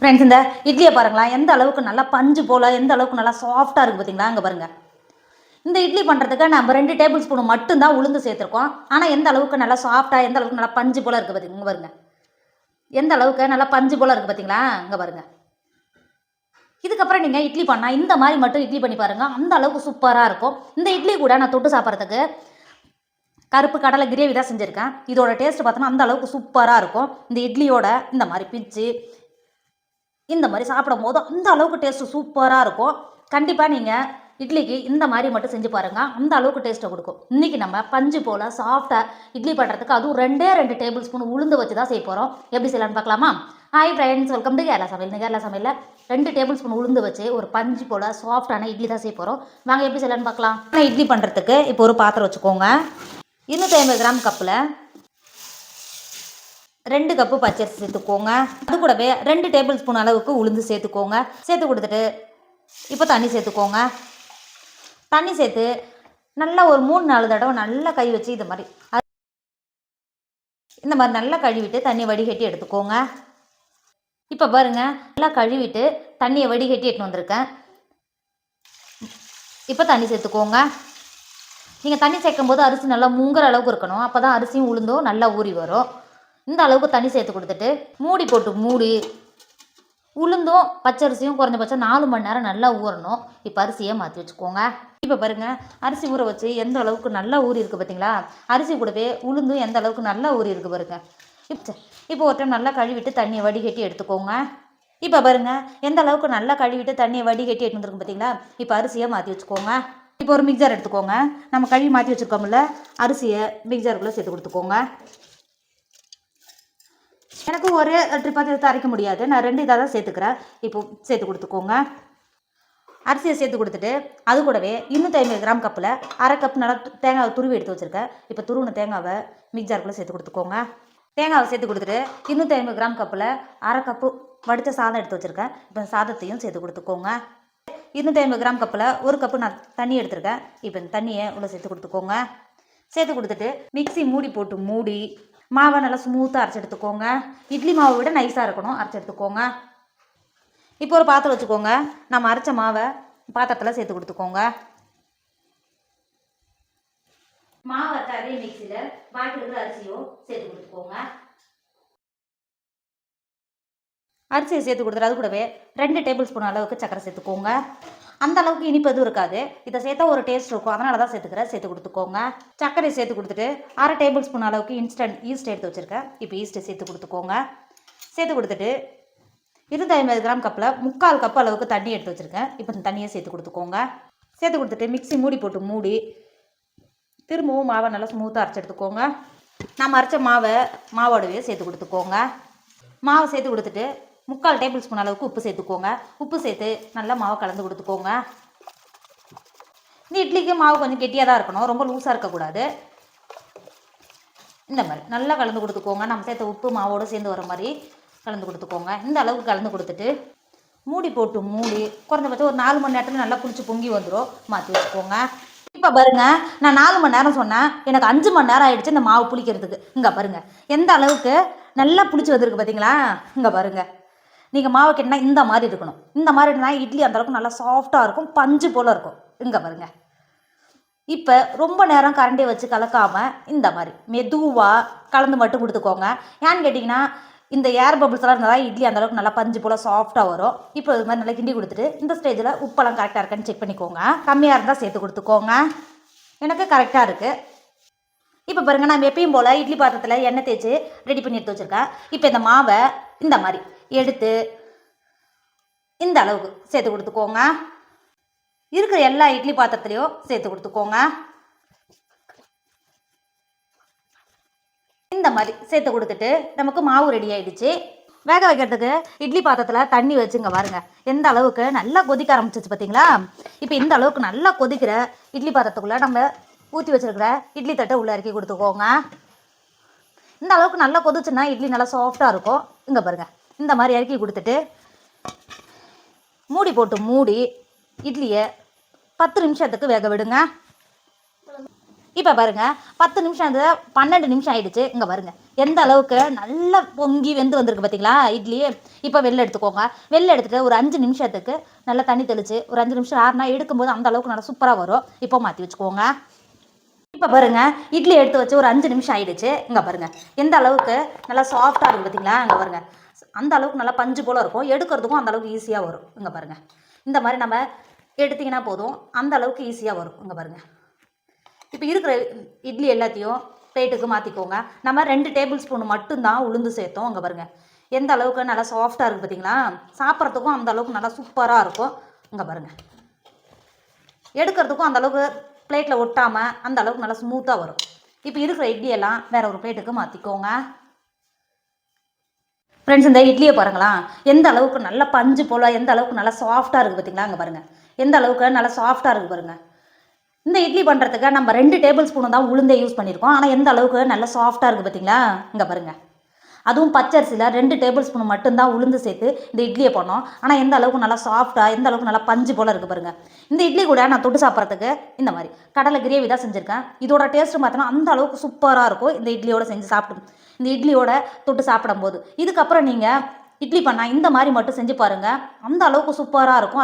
Friends இந்த இட்லியை பாருங்களேன் எந்த அளவுக்கு நல்லா பஞ்சு போல் எந்த அளவுக்கு நல்லா சாஃப்டாக இருக்குது பார்த்தீங்களா அங்கே பாருங்கள் இந்த இட்லி பண்ணுறதுக்கு நம்ம ரெண்டு டேபிள் ஸ்பூன் மட்டும்தான் உளுந்து சேர்த்துருக்கோம். ஆனால் எந்த அளவுக்கு நல்லா சாஃப்டாக எந்த அளவுக்கு நல்லா பஞ்சு போல் இருக்குது பார்த்தீங்க இங்கே பாருங்கள் எந்த அளவுக்கு நல்லா பஞ்சு போல் இருக்குது பார்த்தீங்களா இங்கே பாருங்கள் இதுக்கப்புறம் நீங்கள் இட்லி பண்ணால் இந்த மாதிரி மட்டும் இட்லி பண்ணி பாருங்கள் அந்த அளவுக்கு சூப்பராக இருக்கும். இந்த இட்லி கூட நான் தொட்டு சாப்பிட்றதுக்கு கருப்பு கடலை கிரேவி தான் செஞ்சுருக்கேன். இதோட டேஸ்ட் பார்த்தோன்னா அந்த அளவுக்கு சூப்பராக இருக்கும். இந்த இட்லியோட இந்த மாதிரி பிச்சு இந்த மாதிரி சாப்பிடும் போது அந்த அளவுக்கு டேஸ்ட்டு சூப்பராக இருக்கும். கண்டிப்பாக நீங்கள் இட்லிக்கு இந்த மாதிரி மட்டும் செஞ்சு பாருங்கள் அந்த அளவுக்கு டேஸ்ட்டை கொடுக்கும். இன்றைக்கி நம்ம பஞ்சு போல் சாஃப்டாக இட்லி பண்ணுறதுக்கு அதுவும் ரெண்டே ரெண்டு டேபிள் ஸ்பூன் உளுந்து வச்சு தான் செய்ய போகிறோம் எப்படி செய்யலான்னு பார்க்கலாமா? Hi friends welcome to Kerala சமையல். இந்த கேரளா சமையலில் ரெண்டு டேபிள் ஸ்பூன் உளுந்து வச்சு ஒரு பஞ்சு போல் சாஃப்டான இட்லி தான் செய்ய போகிறோம் வாங்க எப்படி செய்யலாம்னு பார்க்கலாம். ஆனால் இட்லி பண்ணுறதுக்கு இப்போ ஒரு பாத்திரம் வச்சுக்கோங்க. இருநூற்றி ஐம்பது கிராம் கப்பில் ரெண்டு கப்பு பச்சரிசி சேர்த்துக்கோங்க. அது கூடவே ரெண்டு டேபிள் ஸ்பூன் அளவுக்கு உளுந்து சேர்த்துக்கோங்க. சேர்த்து கொடுத்துட்டு இப்போ தண்ணி சேர்த்துக்கோங்க. தண்ணி சேர்த்து நல்லா ஒரு மூணு நாலு தடவை நல்லா கை வச்சு இது மாதிரி இந்த மாதிரி நல்லா கழுவிட்டு தண்ணியை வடிகட்டி எடுத்துக்கோங்க. இப்போ பாருங்கள் நல்லா கழுவிட்டு தண்ணியை வடிகட்டி எடுத்துன்னு வந்திருக்கேன். இப்போ தண்ணி சேர்த்துக்கோங்க. நீங்கள் தண்ணி சேர்க்கும்போது அரிசி நல்லா முங்குற அளவுக்கு இருக்கணும். அப்போ தான் அரிசியும் உளுந்தும் நல்லா ஊறி வரும். இந்த அளவுக்கு தண்ணி சேர்த்து கொடுத்துட்டு மூடி போட்டு மூடி. உளுந்தும் பச்சரிசியும் குறைஞ்சபட்சம் நாலு மணி நேரம் நல்லா ஊறணும். இப்போ அரிசியை மாற்றி வச்சுக்கோங்க. இப்போ பாருங்கள் அரிசி ஊற வச்சு எந்த அளவுக்கு நல்லா ஊறி இருக்குது பார்த்தீங்களா அரிசி கூடவே உளுந்தும் எந்த அளவுக்கு நல்லா ஊறி இருக்குது பாருங்க. இப்போ இப்போ ஒரு டைம் நல்லா கழுவிட்டு தண்ணியை வடிகட்டி எடுத்துக்கோங்க. இப்போ பாருங்கள் எந்த அளவுக்கு நல்லா கழுவிட்டு தண்ணியை வடிகட்டி எடுத்துருக்கு பார்த்தீங்களா இப்போ அரிசியை மாற்றி வச்சுக்கோங்க. இப்போ ஒரு மிக்சர் எடுத்துக்கோங்க. நம்ம கழுவி மாற்றி வச்சுருக்கோம்ல அரிசியை மிக்சருக்குள்ளே சேர்த்து கொடுத்துக்கோங்க. எனக்கு ஒரே ட்ரிப்பாக இது அரைக்க முடியாது. நான் ரெண்டு இதாக தான் சேர்த்துக்கிறேன். இப்போ சேர்த்து கொடுத்துக்கோங்க. அரிசியை சேர்த்து கொடுத்துட்டு அது கூடவே இன்னூற்றி ஐம்பது கிராம் கப்பில் அரை கப் நல்லா தேங்காவை துருவி எடுத்து வச்சுருக்கேன். இப்போ துருவின தேங்காவை மிக்சருக்குள்ளே சேர்த்து கொடுத்துக்கோங்க. தேங்காவை சேர்த்து கொடுத்துட்டு இன்னூற்றி ஐம்பது கிராம் கப்பில் அரை கப்பு வடித்த சாதம் எடுத்து வச்சுருக்கேன். இப்போ சாதத்தையும் சேர்த்து கொடுத்துக்கோங்க. இருநூற்றி ஐம்பது கிராம் கப்பில் ஒரு கப்பு நான் தண்ணி எடுத்திருக்கேன். இப்போ இந்த தண்ணியை உள்ளே சேர்த்து கொடுத்துக்கோங்க. சேர்த்து கொடுத்துட்டு மிக்சி மூடி போட்டு மூடி மாவை நல்லா ஸ்மூத்தாக அரைச்சி எடுத்துக்கோங்க இட்லி மாவை விட நைஸாக இருக்கணும். அரைச்சி எடுத்துக்கோங்க இப்போ ஒரு பாத்திரம் வச்சுக்கோங்க. நம்ம அரைச்ச மாவை பாத்திரத்தில் சேர்த்து கொடுத்துக்கோங்க. மாவை அரைச்ச மிக்சியில் பாக்கி இருக்கிற சேர்த்து கொடுத்துக்கோங்க. அரிசியை சேர்த்து கொடுத்துட்டு அது கூடவே ரெண்டு டேபிள் ஸ்பூன் அளவுக்கு சக்கரை சேர்த்துக்கோங்க. அந்த அளவுக்கு இனிப்பு எதுவும் இருக்காது. இதை சேர்த்தா ஒரு டேஸ்ட் இருக்கும். அதனால தான் சேர்த்துக்கிறேன். சேர்த்து கொடுத்துக்கோங்க. சர்க்கரை சேர்த்து கொடுத்துட்டு அரை டேபிள் ஸ்பூன் அளவுக்கு இன்ஸ்டன்ட் ஈஸ்ட் எடுத்து வச்சுருக்கேன். இப்போ ஈஸ்ட்டை சேர்த்து கொடுத்துக்கோங்க. சேர்த்து கொடுத்துட்டு இருபத்தி ஐம்பது கிராம் கப்பில் முக்கால் கப் அளவுக்கு தண்ணி எடுத்து வச்சுருக்கேன். இப்போ இந்த தண்ணியை சேர்த்து கொடுத்துக்கோங்க. சேர்த்து கொடுத்துட்டு மிக்ஸி மூடி போட்டு மூடி திரும்பவும் மாவை நல்லா ஸ்மூத்தாக அரைச்சி எடுத்துக்கோங்க. நம்ம அரைச்ச மாவை மாவோடவே சேர்த்து கொடுத்துக்கோங்க. மாவை சேர்த்து கொடுத்துட்டு முக்கால் டேபிள் ஸ்பூன் அளவுக்கு உப்பு சேர்த்துக்கோங்க. உப்பு சேர்த்து நல்லா மாவை கலந்து கொடுத்துக்கோங்க. இந்த இட்லிக்கு மாவு கொஞ்சம் கெட்டியாக தான் இருக்கணும். ரொம்ப லூஸாக இருக்கக்கூடாது. இந்த மாதிரி நல்லா கலந்து கொடுத்துக்கோங்க. நம்ம சேர்த்த உப்பு மாவோடு சேர்ந்து வர மாதிரி கலந்து கொடுத்துக்கோங்க. இந்த அளவுக்கு கலந்து கொடுத்துட்டு மூடி போட்டு மூடி குறைஞ்சபட்சம் ஒரு நாலு மணி நேரத்தில் நல்லா குளிச்சு பொங்கி வந்துடும் மாற்றி வச்சுக்கோங்க. இப்போ பாருங்க நான் நாலு மணி நேரம் சொன்னேன். எனக்கு அஞ்சு மணி நேரம் ஆயிடுச்சு இந்த மாவு புளிக்கிறதுக்கு. இங்கே பாருங்க எந்த அளவுக்கு நல்லா புளிச்சு வந்திருக்கு பார்த்தீங்களா இங்கே பாருங்கள் நீங்கள் மாவு கேட்டினா இந்த மாதிரி இருக்கணும். இந்த மாதிரி இருந்தால் இட்லி அந்த அளவுக்கு நல்லா சாஃப்டாக இருக்கும். பஞ்சு போல் இருக்கும். இங்கே பாருங்க. இப்போ ரொம்ப நேரம் கரண்டி வச்சு கலக்காமல் இந்த மாதிரி மெதுவாக கலந்து மட்டும் கொடுத்துக்கோங்க. ஏன்னு கேட்டிங்கன்னா இந்த ஏர் பபிள்ஸ் எல்லாம் இருந்தால் இட்லி அந்தளவுக்கு நல்லா பஞ்சு போல் சாஃப்டாக வரும். இப்போ இது மாதிரி நல்லா கிண்டி கொடுத்துட்டு இந்த ஸ்டேஜில் உப்பெல்லாம் கரெக்டாக இருக்கான்னு செக் பண்ணிக்கோங்க. கம்மியாக இருந்தால் சேர்த்து கொடுத்துக்கோங்க. எனக்கு கரெக்டாக இருக்குது இப்போ பாருங்கள் நம்ம எப்பயும் போல் இட்லி பாத்திரத்தில் எண்ணெய் தேய்ச்சி ரெடி பண்ணி எடுத்து வச்சுருக்கேன் இப்போ இந்த மாவை இந்த மாதிரி எடுத்து இந்த அளவுக்கு சேர்த்து கொடுத்துக்கோங்க. இருக்கிற எல்லா இட்லி பாத்திரத்துலையும் சேர்த்து கொடுத்துக்கோங்க. இந்த மாதிரி சேர்த்து கொடுத்துட்டு நமக்கு மாவு ரெடி ஆயிடுச்சு. வேக வைக்கிறதுக்கு இட்லி பாத்திரத்தில் தண்ணி வச்சுங்க பாருங்க. எந்த அளவுக்கு நல்லா கொதிக்க ஆரம்பிச்சிச்சு பார்த்தீங்களா இப்போ இந்த அளவுக்கு நல்லா கொதிக்கிற இட்லி பாத்திரத்துக்குள்ளே நம்ம ஊற்றி வச்சுருக்கிற இட்லி தட்டை உள்ளே இறக்கி கொடுத்துக்கோங்க. இந்த அளவுக்கு நல்லா கொதிச்சுன்னா இட்லி நல்லா சாஃப்டாக இருக்கும். இங்கே பாருங்கள் இந்த மாதிரி இறக்கி கொடுத்துட்டு மூடி போட்டு மூடி இட்லியை பத்து நிமிஷத்துக்கு வேக விடுங்க. இப்போ பாருங்கள் பத்து நிமிஷம் அது பன்னெண்டு நிமிஷம் ஆயிடுச்சு. இங்கே பாருங்க. எந்த அளவுக்கு நல்லா பொங்கி வெந்து வந்திருக்கு பார்த்தீங்களா இட்லி. இப்போ வெளில எடுத்துக்கோங்க. வெளில எடுத்துகிட்டு ஒரு அஞ்சு நிமிஷத்துக்கு நல்லா தண்ணி தெளிச்சு ஒரு அஞ்சு நிமிஷம் ஆறுனா எடுக்கும்போது அந்த அளவுக்கு நல்லா சூப்பராக வரும். இப்போ மாற்றி வச்சுக்கோங்க. இப்போ பாருங்க இட்லி எடுத்து வச்சு ஒரு அஞ்சு நிமிஷம் ஆயிடுச்சு. இங்கே பாருங்க எந்த அளவுக்கு நல்லா சாஃப்டாக இருக்கும் பார்த்தீங்களா இங்கே பாருங்க அந்த அளவுக்கு நல்லா பஞ்சு போல இருக்கும். எடுக்கிறதுக்கும் அந்த அளவுக்கு ஈஸியாக வரும். இங்கே பாருங்க இந்த மாதிரி நம்ம எடுத்தீங்கன்னா போதும். அந்த அளவுக்கு ஈஸியாக வரும். இங்கே பாருங்க இப்போ இருக்கிற இட்லி எல்லாத்தையும் பிளேட்டுக்கு மாற்றிக்கோங்க நம்ம ரெண்டு டேபிள் ஸ்பூன் மட்டும்தான் உளுந்து சேர்த்தோம். அங்கே பாருங்க எந்த அளவுக்கு நல்லா சாஃப்டாக இருக்குது பார்த்தீங்களா சாப்பிட்றதுக்கும் அந்த அளவுக்கு நல்லா சூப்பராக இருக்கும். இங்கே பாருங்க எடுக்கிறதுக்கும் அந்த அளவுக்கு பிளேட்டில் ஒட்டாமல் அந்த அளவுக்கு நல்லா ஸ்மூத்தாக வரும். இப்போ இருக்கிற இட்லியெல்லாம் வேறு வேற ஒரு பிளேட்டுக்கு மாற்றிக்கோங்க ஃப்ரெண்ட்ஸ் இந்த இட்லியை பாருங்களா. எந்த அளவுக்கு நல்ல பஞ்சு போல் எந்த அளவுக்கு நல்லா சாஃப்டாக இருக்குது பார்த்தீங்களா அங்கே பாருங்கள் எந்த அளவுக்கு நல்லா சாஃப்டாக இருக்குது பாருங்கள் இந்த இட்லி பண்ணுறதுக்கு நம்ம ரெண்டு டேபிள் ஸ்பூனு தான் உளுந்தே யூஸ் பண்ணியிருக்கோம். ஆனால் எந்த அளவுக்கு நல்லா சாஃப்டாக இருக்குது பார்த்தீங்களா இங்கே பாருங்கள் அதுவும் பச்சரிசியில் ரெண்டு டேபிள் ஸ்பூன் மட்டும்தான் உளுந்து சேர்த்து இந்த இட்லியை பண்ணோம் ஆனால் எந்த அளவுக்கு நல்லா சாஃப்டாக எந்த அளவுக்கு நல்லா பஞ்சு போல் இருக்குது பாருங்க. இந்த இட்லி கூட நான் தொட்டு சாப்பிட்றதுக்கு இந்த மாதிரி. கடலை கிரேவி தான் செஞ்சுருக்கேன். இதோட டேஸ்ட்டு பார்த்தோன்னா அந்த அளவுக்கு சூப்பராக இருக்கும் இந்த இட்லியோட செஞ்சு சாப்பிடும். இந்த இட்லியோட தொட்டு சாப்பிடும்போது. இதுக்கப்புறம் நீங்கள் இட்லி பண்ணால் இந்த மாதிரி மட்டும் செஞ்சு பாருங்கள் அந்த அளவுக்கு சூப்பராக இருக்கும்.